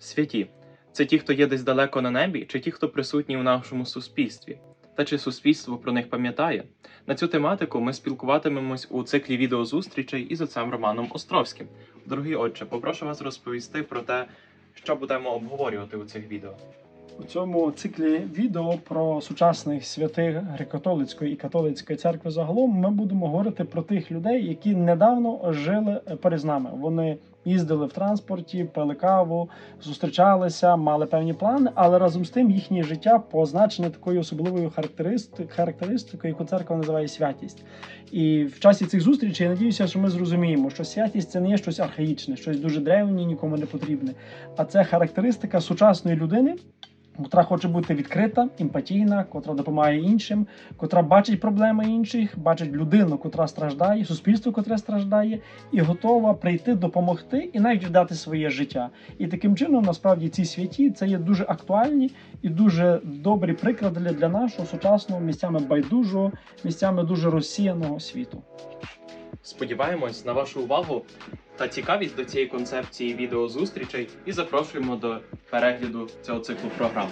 Святі це ті, хто є десь далеко на небі, чи ті, хто присутні у нашому суспільстві? Та чи суспільство про них пам'ятає? На цю тематику ми спілкуватимемось у циклі відеозустрічей із отцем Романом Островським. Дорогі отче, попрошу вас розповісти про те, що будемо обговорювати у цих відео. У цьому циклі відео про сучасних святих греко-католицької і католицької церкви загалом ми будемо говорити про тих людей, які недавно жили перед нами. Вони їздили в транспорті, пили каву, зустрічалися, мали певні плани, але разом з тим їхнє життя позначене такою особливою характеристик- характеристикою, яку церква називає святість. І в часі цих зустрічей я надіюся, що ми зрозуміємо, що святість це не є щось архаїчне, щось дуже древнє, нікому не потрібне, а це характеристика сучасної людини котра хоче бути відкрита, емпатійна, котра допомагає іншим, котра бачить проблеми інших, бачить людину, котра страждає, суспільство, котре страждає, і готова прийти, допомогти і навіть віддати своє життя. І таким чином, насправді, ці святі це є дуже актуальні і дуже добрі приклади для- нашого сучасного місцями байдужого, місцями дуже розсіяного світу. Сподіваємось на вашу увагу та цікавість до цієї концепції відеозустрічей і запрошуємо до перегляду цього циклу програм.